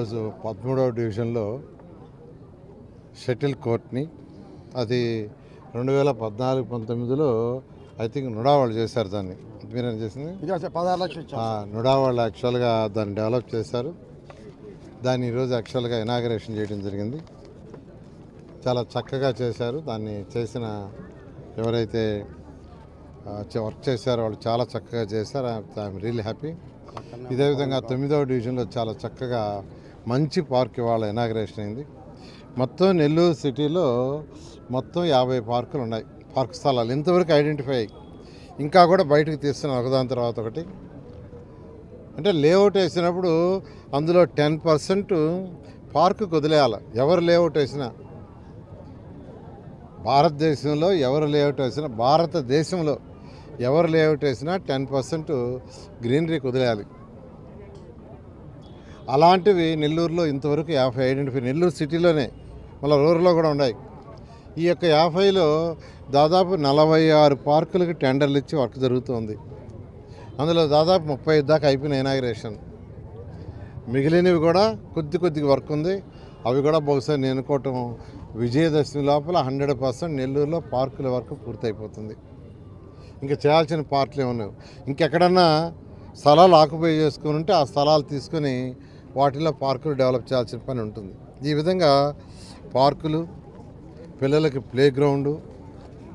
ఈరోజు పదమూడవ డివిజన్లో షటిల్ కోర్ట్ని అది రెండు వేల పద్నాలుగు పంతొమ్మిదిలో ఐ థింక్ నుడా వాళ్ళు చేశారు దాన్ని. మీరేం చేసింది? పదహారు లక్షలు నుడా వాళ్ళు యాక్చువల్గా దాన్ని డెవలప్ చేశారు. దాన్ని ఈరోజు యాక్చువల్గా ఇనాగరేషన్ చేయడం జరిగింది. చాలా చక్కగా చేశారు. దాన్ని చేసిన ఎవరైతే వర్క్ చేశారో వాళ్ళు చాలా చక్కగా చేశారు. I'm really happy. ఇదే విధంగా తొమ్మిదవ డివిజన్లో చాలా చక్కగా మంచి పార్క్ ఇవాళ ఇనాగరేషన్ అయింది. మొత్తం నెల్లూరు సిటీలో మొత్తం యాభై పార్కులు ఉన్నాయి. పార్క్ స్థలాలు ఇంతవరకు ఐడెంటిఫై ఇంకా కూడా బయటకు తీస్తున్నాం ఒకదాని తర్వాత ఒకటి. అంటే లేఅవుట్ వేసినప్పుడు అందులో టెన్ పర్సెంట్ పార్కు వదిలేయాలి ఎవరు లేఅవుట్ వేసినా. భారతదేశంలో ఎవరు లేఅవుట్ వేసినా భారతదేశంలో ఎవరు లేఅవుట్ వేసినా టెన్ పర్సెంట్ గ్రీనరీకి వదిలేయాలి అలాంటివి నెల్లూరులో ఇంతవరకు యాభై ఐడెంటిఫై నెల్లూరు సిటీలోనే మళ్ళీ రూరల్లో కూడా ఉన్నాయి. ఈ యొక్క యాభైలో దాదాపు నలభై ఆరు పార్కులకి టెండర్లు ఇచ్చి వర్క్ జరుగుతుంది. అందులో దాదాపు ముప్పై ఐదు దాకా అయిపోయిన ఇనాగ్రేషన్. మిగిలినవి కూడా కొద్ది కొద్దిగా వర్క్ ఉంది. అవి కూడా బహుశా నేను అనుకోవటం విజయదశమి లోపల హండ్రెడ్ పర్సెంట్ నెల్లూరులో పార్కుల వరకు పూర్తయిపోతుంది. ఇంకా చేయాల్సిన పార్కులు ఏమన్నాయి? ఇంకెక్కడన్నా స్థలాలు ఆక్యుపై చేసుకుని ఉంటే ఆ స్థలాలు తీసుకొని వాటిలో పార్కులు డెవలప్ చేయాల్సిన పని ఉంటుంది. ఈ విధంగా పార్కులు పిల్లలకి play ground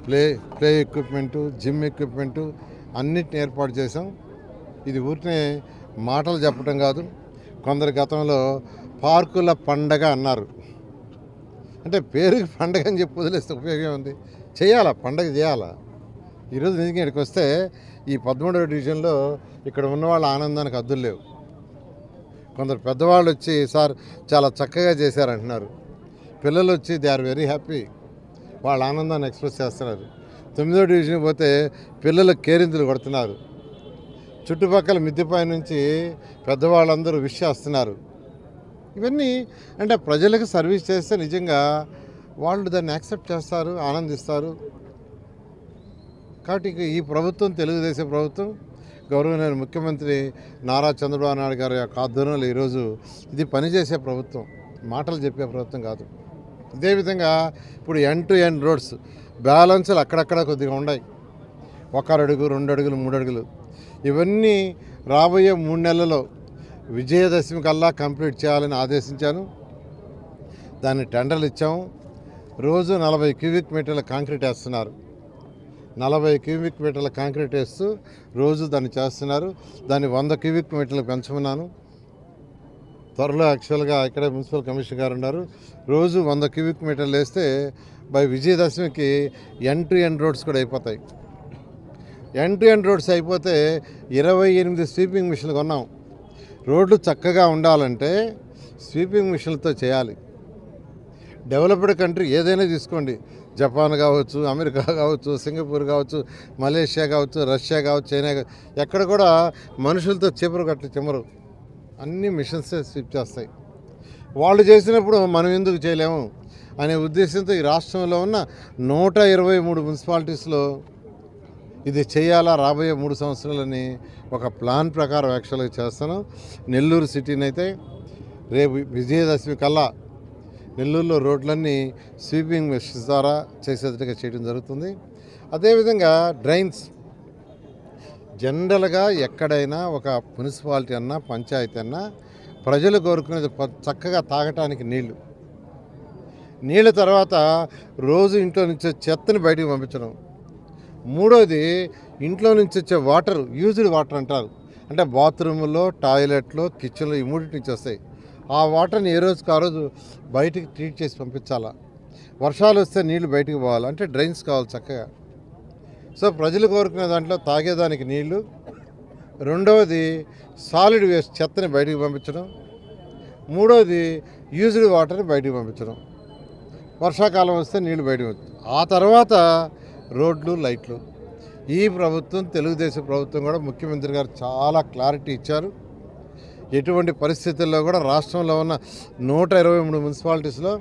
play play equipment gym equipment అన్నిటిని ఏర్పాటు చేసాం ఇది ఊరినే మాటలు చెప్పడం కాదు కొందరు గతంలో పార్కుల పండగ అన్నారు. అంటే పేరుకి పండగ అని చెప్పి వదిలేస్తే ఉపయోగం ఉంది చేయాలా? పండగ చేయాలా? ఈరోజు నిజంగా ఇక్కడికి వస్తే ఈ పదమూడవ డివిజన్లో ఇక్కడ ఉన్న వాళ్ళ ఆనందానికి అద్దులు లేవు. కొందరు పెద్దవాళ్ళు వచ్చి సార్ చాలా చక్కగా చేశారంటున్నారు పిల్లలు వచ్చి దే ఆర్ వెరీ హ్యాపీ. వాళ్ళ ఆనందాన్ని ఎక్స్ప్రెస్ చేస్తున్నారు. తొమ్మిదో డివిజన్ పోతే పిల్లలు కేరింతలు కొడుతున్నారు. చుట్టుపక్కల మిద్దెపై నుంచి పెద్దవాళ్ళందరూ విష్ చేస్తున్నారు. ఇవన్నీ అంటే ప్రజలకు సర్వీస్ చేస్తే నిజంగా వాళ్ళు దాన్ని యాక్సెప్ట్ చేస్తారు ఆనందిస్తారు. కాబట్టి ఈ ప్రభుత్వం తెలుగుదేశం ప్రభుత్వం గౌరవనీయ ముఖ్యమంత్రి నారా చంద్రబాబు నాయుడు గారి యొక్క ఆధ్వర్యంలో ఈరోజు ఇది పనిచేసే ప్రభుత్వం మాటలు చెప్పే ప్రభుత్వం కాదు. అదేవిధంగా ఇప్పుడు ఎన్ టు ఎన్ రోడ్స్ బ్యాలెన్స్లు అక్కడక్కడ కొద్దిగా ఉన్నాయి. ఒక అడుగు రెండు అడుగులు మూడు అడుగులు. ఇవన్నీ రాబోయే మూడు నెలల్లో విజయదశమి కల్లా కంప్లీట్ చేయాలని ఆదేశించాను. దాన్ని టెండర్లు ఇచ్చాము. రోజు నలభై క్యూబిక్ మీటర్ల కాంక్రీట్ వేస్తున్నారు. నలభై క్యూబిక్ మీటర్ల కాంక్రీట్ వేస్తూ రోజు దాన్ని చేస్తున్నారు. దాన్ని వంద క్యూబిక్ మీటర్లు పెంచమన్నాను త్వరలో యాక్చువల్గా ఇక్కడ మున్సిపల్ కమిషనర్ గారు ఉన్నారు. రోజు వంద క్యూబిక్ మీటర్లు వేస్తే బై విజయదశమికి ఎన్ టు ఎన్ రోడ్స్ కూడా అయిపోతాయి. ఎన్ టు ఎన్ రోడ్స్ అయిపోతే ఇరవై ఎనిమిది స్వీపింగ్ మిషన్లు కొన్నాం. రోడ్లు చక్కగా ఉండాలంటే స్వీపింగ్ మిషన్లతో చేయాలి. డెవలప్డ్ కంట్రీ ఏదైనా తీసుకోండి. జపాన్ కావచ్చు అమెరికా కావచ్చు సింగపూర్ కావచ్చు మలేషియా కావచ్చు రష్యా కావచ్చు చైనా ఎక్కడ కూడా మనుషులతో చివరు కట్ట చెమరు అన్ని మిషన్సే స్విప్ చేస్తాయి. వాళ్ళు చేసినప్పుడు మనం ఎందుకు చేయలేము అనే ఉద్దేశంతో ఈ రాష్ట్రంలో ఉన్న నూట ఇరవై మూడు మున్సిపాలిటీస్లో ఇది చేయాలా రాబోయే మూడు సంవత్సరాలని ఒక ప్లాన్ ప్రకారం యాక్చువల్గా చేస్తాను. నెల్లూరు సిటీని అయితే రేపు విజయదశమి కల్లా నెల్లూరులో రోడ్లన్నీ స్వీపింగ్ మెషిన్స్ ద్వారా చేసేటట్టుగా చేయడం జరుగుతుంది. అదేవిధంగా డ్రైన్స్. జనరల్గా ఎక్కడైనా ఒక మున్సిపాలిటీ అన్నా పంచాయతీ అన్నా ప్రజలు కోరుకునేది చక్కగా తాగటానికి నీళ్ళు. నీళ్ళ తర్వాత రోజు ఇంట్లో నుంచి చెత్తని బయటికి పంపించడం. మూడోది ఇంట్లో నుంచి వచ్చే వాటర్ యూజ్డ్ వాటర్ అంటారు. అంటే బాత్రూములో టాయిలెట్లో కిచెన్లో ఈ మూడింటి నుంచి వస్తాయి. ఆ వాటర్ని ఏ రోజుకి ఆ రోజు బయటికి ట్రీట్ చేసి పంపించాలా? వర్షాలు వస్తే నీళ్ళు బయటికి పోవాలి? అంటే డ్రైన్స్ కావాలి చక్కగా. సో ప్రజలు కోరుకునే దాంట్లో తాగేదానికి నీళ్ళు. రెండవది సాలిడ్ వేస్ట్ చెత్తని బయటికి పంపించడం. మూడవది యూజ్డ్ వాటర్ని బయటికి పంపించడం. వర్షాకాలం వస్తే నీళ్ళు బయటకు ఆ తర్వాత రోడ్లు లైట్లు. ఈ ప్రభుత్వం తెలుగుదేశం ప్రభుత్వం కూడా ముఖ్యమంత్రి గారు చాలా క్లారిటీ ఇచ్చారు. ఎటువంటి పరిస్థితుల్లో కూడా రాష్ట్రంలో ఉన్న నూట ఇరవై మూడు మున్సిపాలిటీస్లో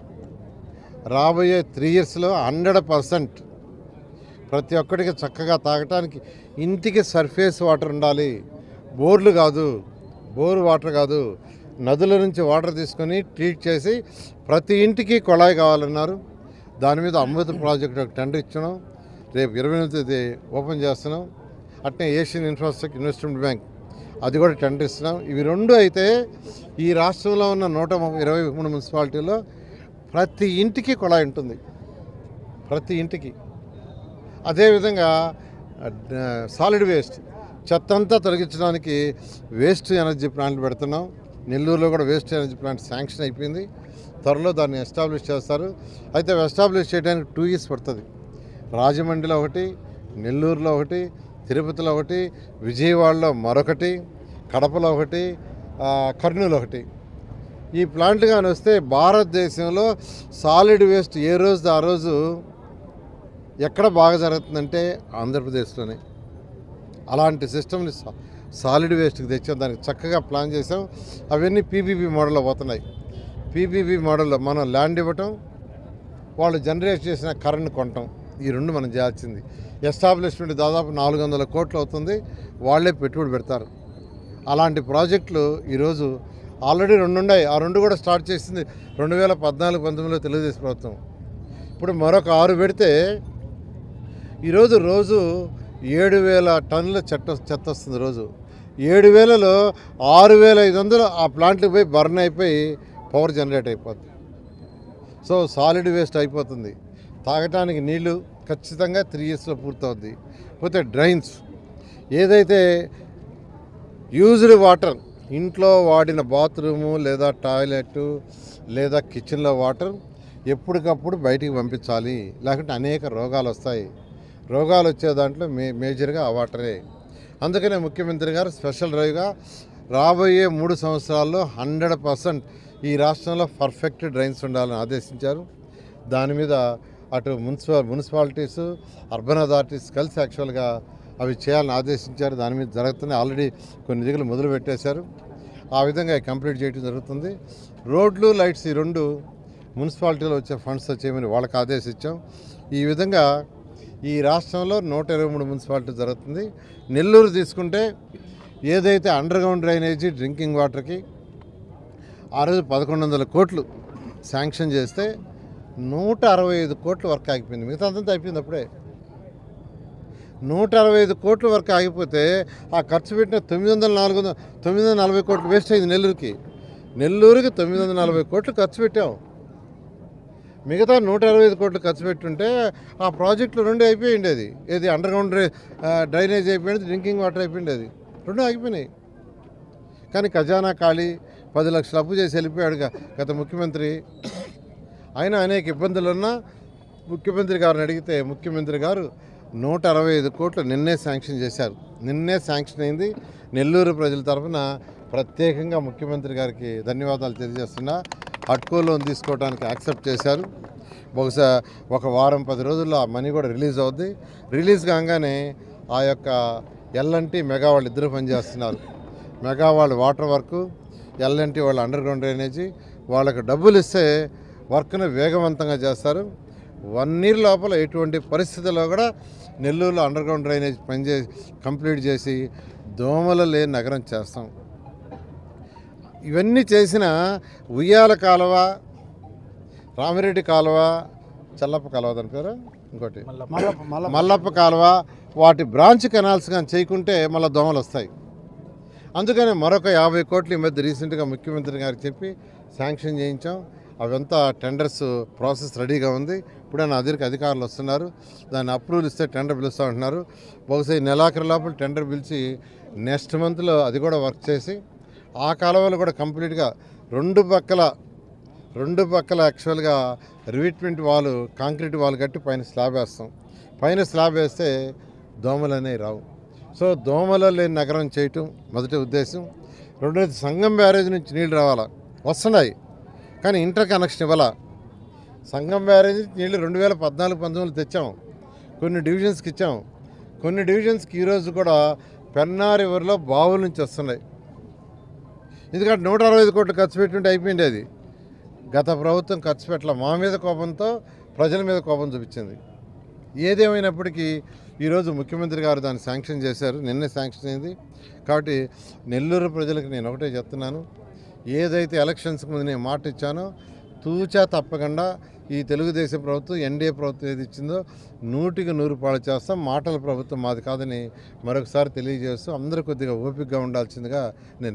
రాబోయే త్రీ ఇయర్స్లో హండ్రెడ్ పర్సెంట్ ప్రతి ఒక్కడికి చక్కగా తాగటానికి ఇంటికి సర్ఫేస్ వాటర్ ఉండాలి. బోర్లు కాదు బోర్ వాటర్ కాదు నదుల నుంచి వాటర్ తీసుకొని ట్రీట్ చేసి ప్రతి ఇంటికి కొళాయి కావాలన్నారు. దాని మీద అమృత ప్రాజెక్ట్ ఒక టెండర్ ఇచ్చినాం రేపు ఇరవై ఎనిమిది ఓపెన్ చేస్తున్నాం. అట్నే ఏషియన్ ఇన్ఫ్రాస్ట్రక్చర్ ఇన్వెస్ట్మెంట్ బ్యాంక్ అది కూడా టెండర్ ఇస్తున్నాం ఇవి రెండు అయితే ఈ రాష్ట్రంలో ఉన్న నూట ఇరవై మూడు మున్సిపాలిటీలో ప్రతి ఇంటికి కుళాయి ఉంటుంది. ప్రతి ఇంటికి. అదేవిధంగా సాలిడ్ వేస్ట్. చెత్త అంతా తొలగించడానికి వేస్ట్ ఎనర్జీ ప్లాంట్ పెడుతున్నాం. నెల్లూరులో కూడా వేస్ట్ ఎనర్జీ ప్లాంట్ శాంక్షన్ అయిపోయింది. త్వరలో దాన్ని ఎస్టాబ్లిష్ చేస్తారు. అయితే ఎస్టాబ్లిష్ చేయడానికి టూ ఇయర్స్ పడుతుంది. రాజమండ్రిలో ఒకటి నెల్లూరులో ఒకటి తిరుపతిలో ఒకటి విజయవాడలో మరొకటి కడపలో ఒకటి కర్నూలు ఒకటి. ఈ ప్లాంట్ కానీ వస్తే భారతదేశంలో సాలిడ్ వేస్ట్ ఏ రోజు ఆ రోజు ఎక్కడ బాగా జరుగుతుందంటే ఆంధ్రప్రదేశ్లోనే. అలాంటి సిస్టమ్ని సాలిడ్ వేస్ట్కి తెచ్చాం. దానికి చక్కగా ప్లాన్ చేసాం అవన్నీ పీబీబీ మోడల్లో పోతున్నాయి. పీబీబీ మోడల్లో మనం ల్యాండ్ ఇవ్వటం వాళ్ళు జనరేట్ చేసిన కరెంట్ కొనటం ఈ రెండు మనం చేయాల్సింది. ఎస్టాబ్లిష్మెంట్ దాదాపు నాలుగు వందల కోట్లు అవుతుంది. వాళ్ళే పెట్టుబడి పెడతారు. అలాంటి ప్రాజెక్టులు ఈరోజు ఆల్రెడీ రెండు ఉన్నాయి ఆ రెండు కూడా స్టార్ట్ చేసింది రెండు వేల పద్నాలుగు పంతొమ్మిదిలో తెలుగుదేశం ప్రభుత్వం. ఇప్పుడు మరొక ఆరు పెడితే ఈరోజు రోజు ఏడు వేల టన్నుల చెత్త చెత్త వస్తుంది రోజు. ఏడు వేలలో ఆరు వేల ఐదు వందలు ఆ ప్లాంట్కి పోయి బర్న్ అయిపోయి పవర్ జనరేట్ అయిపోతుంది సో సాలిడ్ వేస్ట్ అయిపోతుంది. తాగటానికి నీళ్ళు ఖచ్చితంగా త్రీ ఇయర్స్లో పూర్తవుద్ది. పోతే డ్రైన్స్. ఏదైతే యూజ్డ్ వాటర్. ఇంట్లో వాడిన బాత్రూము లేదా టాయిలెట్ లేదా కిచెన్లో వాటర్ ఎప్పటికప్పుడు బయటికి పంపించాలి. లేకుంటే అనేక రోగాలు వస్తాయి. రోగాలు వచ్చే దాంట్లో మే మేజర్గా ఆ వాటరే. అందుకనే ముఖ్యమంత్రి గారు స్పెషల్ డ్రైవ్గా రాబోయే మూడు సంవత్సరాల్లో హండ్రెడ్ పర్సెంట్ ఈ రాష్ట్రంలో పర్ఫెక్ట్ డ్రైన్స్ ఉండాలని ఆదేశించారు. దాని మీద అటు మున్సిపల్ మున్సిపాలిటీస్ అర్బన్ అథారిటీస్ కలిసి యాక్చువల్గా అవి చేయాలని ఆదేశించారు. దాని మీద జరుగుతుంది ఆల్రెడీ కొన్ని దిగులు మొదలు పెట్టేశారు. ఆ విధంగా కంప్లీట్ చేయడం జరుగుతుంది. రోడ్లు లైట్స్ ఈ రెండు మున్సిపాలిటీలో వచ్చే ఫండ్స్తో చేయమని వాళ్ళకి ఆదేశించాం. ఈ విధంగా ఈ రాష్ట్రంలో నూట ఇరవై మూడు మున్సిపాలిటీ జరుగుతుంది. నెల్లూరు తీసుకుంటే ఏదైతే అండర్ గ్రౌండ్ డ్రైనేజీ డ్రింకింగ్ వాటర్కి ఆ రోజు పదకొండు వందల కోట్లు శాంక్షన్ చేస్తే నూట అరవై ఐదు కోట్ల వర్క్ ఆగిపోయింది. మిగతా అంతా అయిపోయింది అప్పుడే. నూట అరవై ఐదు కోట్ల వరకు ఆగిపోతే ఆ ఖర్చు పెట్టిన తొమ్మిది వందల నాలుగు వందల తొమ్మిది వందల నలభై కోట్లు వేస్ట్ అయింది నెల్లూరుకి. నెల్లూరుకి తొమ్మిది వందల నలభై కోట్లు ఖర్చు పెట్టాం. మిగతా నూట అరవై ఐదు కోట్లు ఖర్చు పెట్టుంటే ఆ ప్రాజెక్టులు రెండు అయిపోయి ఉండేది ఏది అండర్ గ్రౌండ్ డ్రైనేజ్ అయిపోయింది డ్రింకింగ్ వాటర్ అయిపోయింది అది రెండు ఆగిపోయినాయి. కానీ ఖజానా ఖాళీ పది లక్షలు అప్పు చేసి వెళ్ళిపోయాడు గత ముఖ్యమంత్రి. అయినా అనేక ఇబ్బందులున్నా ముఖ్యమంత్రి గారిని అడిగితే ముఖ్యమంత్రి గారు నూట అరవై ఐదు కోట్లు నిన్నే శాంక్షన్ చేశారు. నిన్నే శాంక్షన్ అయింది. నెల్లూరు ప్రజల తరఫున ప్రత్యేకంగా ముఖ్యమంత్రి గారికి ధన్యవాదాలు తెలియజేస్తున్నా. హట్కో లోన్ తీసుకోవడానికి యాక్సెప్ట్ చేశారు. బహుశా ఒక వారం పది రోజుల్లో ఆ మనీ కూడా రిలీజ్ అవుద్ది. రిలీజ్ కాగానే ఆ యొక్క ఎల్ఎన్టీ మెగా వాళ్ళు ఇద్దరు పనిచేస్తున్నారు. మెగా వాళ్ళు వాటర్ వర్క్ ఎల్ఎన్టీ వాళ్ళు అండర్ గ్రౌండ్ డ్రైనేజీ. వాళ్ళకు డబ్బులు ఇస్తే వర్క్ను వేగవంతంగా చేస్తారు. వన్ ఇయర్ లోపల ఎటువంటి పరిస్థితుల్లో కూడా నెల్లూరులో అండర్ గ్రౌండ్ డ్రైనేజ్ పనిచేసి కంప్లీట్ చేసి దోమలు లేని నగరం చేస్తాం. ఇవన్నీ చేసిన ఉయ్యాల కాలువ రామిరెడ్డి కాలువ చల్లప్ప కాలువ దాని పేరు ఇంకోటి. మల్లప్ప. కాలువ వాటి బ్రాంచ్ కెనాల్స్ కానీ చేయకుంటే మళ్ళీ దోమలు వస్తాయి. అందుకని మరొక యాభై కోట్లు ఈ మధ్య రీసెంట్గా ముఖ్యమంత్రి గారికి చెప్పి శాంక్షన్ చేయించాం. అవంతా టెండర్స్ ప్రాసెస్ రెడీగా ఉంది. ఇప్పుడే నా దగ్గరికి అధికారులు వస్తున్నారు. దాన్ని అప్రూవల్ ఇస్తే టెండర్ పిలుస్తూ ఉంటున్నారు. బహుశా ఈ నెలాఖరు లోపల టెండర్ పిలిచి నెక్స్ట్ మంత్లో అది కూడా వర్క్ చేసి ఆ కాలువలు కూడా కంప్లీట్గా రెండు పక్కల రెండు పక్కల యాక్చువల్గా రివిట్మెంట్ వాల్ కాంక్రీట్ వాల్ కట్టి పైన స్లాబ్ వేస్తాం. పైన స్లాబ్ వేస్తే దోమలు అనేవి రావు. సో దోమలు లేని నగరం చేయటం మొదటి ఉద్దేశం. రెండోది సంగం బ్యారేజ్ నుంచి నీళ్ళు రావాలా? వస్తున్నాయి. కానీ ఇంటర్ కనెక్షన్ ఇవ్వాలా? సంఘం బ్యారేజ్ నీళ్ళు రెండు వేల పద్నాలుగు పంతొమ్మిది తెచ్చాం. కొన్ని డివిజన్స్కి ఇచ్చాం. కొన్ని డివిజన్స్కి ఈరోజు కూడా పెన్నా రివర్లో బావుల నుంచి వస్తున్నాయి. ఎందుకంటే నూట అరవై ఐదు కోట్లు ఖర్చు పెట్టుంటే అయిపోయింది అది. గత ప్రభుత్వం ఖర్చు పెట్టలే మా మీద కోపంతో ప్రజల మీద కోపం చూపించింది. ఏదేమైనప్పటికీ ఈరోజు ముఖ్యమంత్రి గారు దాన్ని శాంక్షన్ చేశారు. నిన్నే శాంక్షన్ అయింది. కాబట్టి నెల్లూరు ప్రజలకు నేను ఒకటే చెప్తున్నాను. ఏదైతే ఎలక్షన్స్కి ముందు నేను మాట ఇచ్చానో తూచా తప్పకుండా ఈ తెలుగుదేశం ప్రభుత్వం ఎన్డీఏ ప్రభుత్వం ఏది ఇచ్చిందో నూటికి నూరు పాలు చేస్తాం. మాటల ప్రభుత్వం మాది కాదని మరొకసారి తెలియజేస్తూ అందరూ కొద్దిగా ఓపికగా ఉండాల్సిందిగా నేను